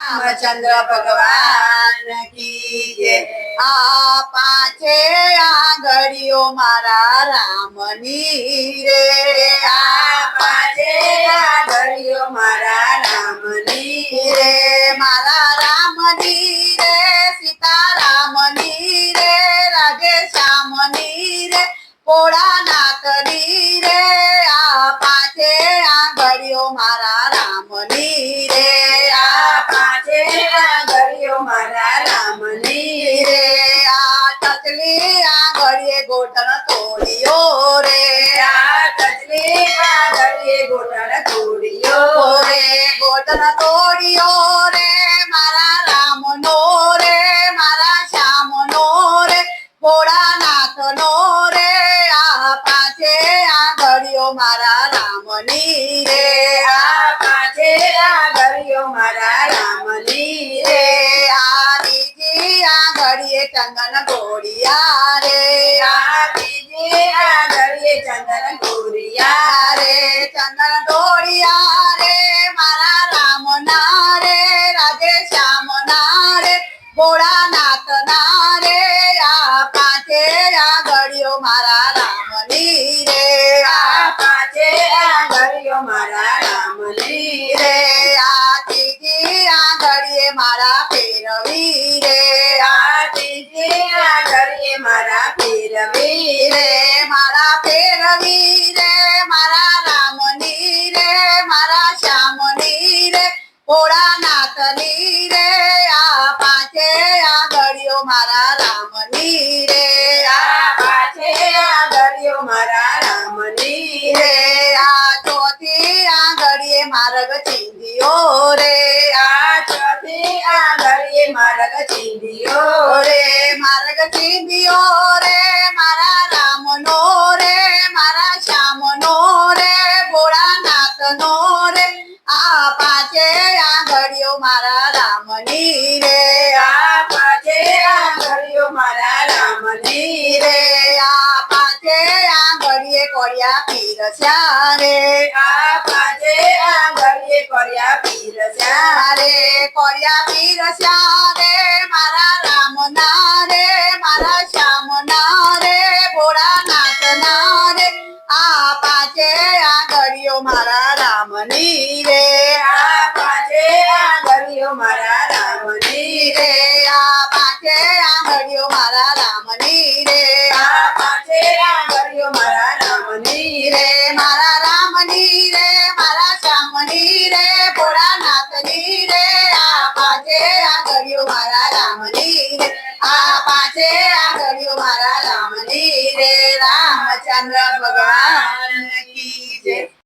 રામચંદ્ર ભગવાન કી જય. આ પાંચે મારા રામની રે. આ પાંચે આંગળીઓ મારા રામની રે. મારા રામની રે, સીતારામની રે રાજે શ્યામની રે, ભોળાનાથની રે. આ પાંચે આંગળીઓ મારા આંગળીએ ગોઠણ તોડ્યો રે. આ ગોઠણ તોડ્યો રે. ગોઠણ તોડ્યો રે મારા રામનો રે મારા શ્યામનો રે ભોળાનાથનો રે. આ આંગળીઓ મારા રામની રે. આ પાંચે આંગળીઓ મારા રામની આ આંગળીએ ચંદન ગોળિયા રે. બીજી આંગળીએ ચંદન ગોળિયા રે. ચંદન ગોળિયા રે મારા રામના રે રાધે શ્યામના રે ભોળાનાથના રે આ પાંચે આંગળીઓ મારા રામની રે. આ પાંચે આંગળીઓ મારા રામની રે. આ ત્રીજી આંગળીએ મારા ફેરવી રે. ભોળાનાથની રે, આ પાંચે આંગળીઓ મારા રામની રે. આ પાંચે આંગળીઓ મારા રામની રે. આ ચોથી આંગળીએ માર્ગ ચીંધ્યો રે. આ ચોથી આંગળીએ માર્ગ ચીંધ્યો રે. માર્ગ ચીંધ્યો રે, મારા રામનો રે, મારા શ્યામનો રે, ભોળાનાથનો રે. આ પાંચે આંગળીઓ મારા રામની રે આ પાંચે આંગળીઓ મારા રામની રે આ પાંચે આંગળીએ કોળિયા પીરસ્યા રે આ પાંચે આંગળીએ કોળિયા પીરસ્યા રે, કોળિયા પીરસ્યા રે, મારા આંગળીઓ મારા રામની રે, આ પાંચે આંગળીઓ મારા રામની રે, આ પાંચે આંગળીઓ મારા રામની રે, આ પાંચે આંગળીઓ મારા રામની રે, મારા રામની રે, મારા શ્યામની રે, ભોળાનાથની રે, આ પાંચે આંગળીઓ મારા રામની રે, આ પાંચે આંગળીઓ મારા રામની રે, રામચંદ્ર ભગવાન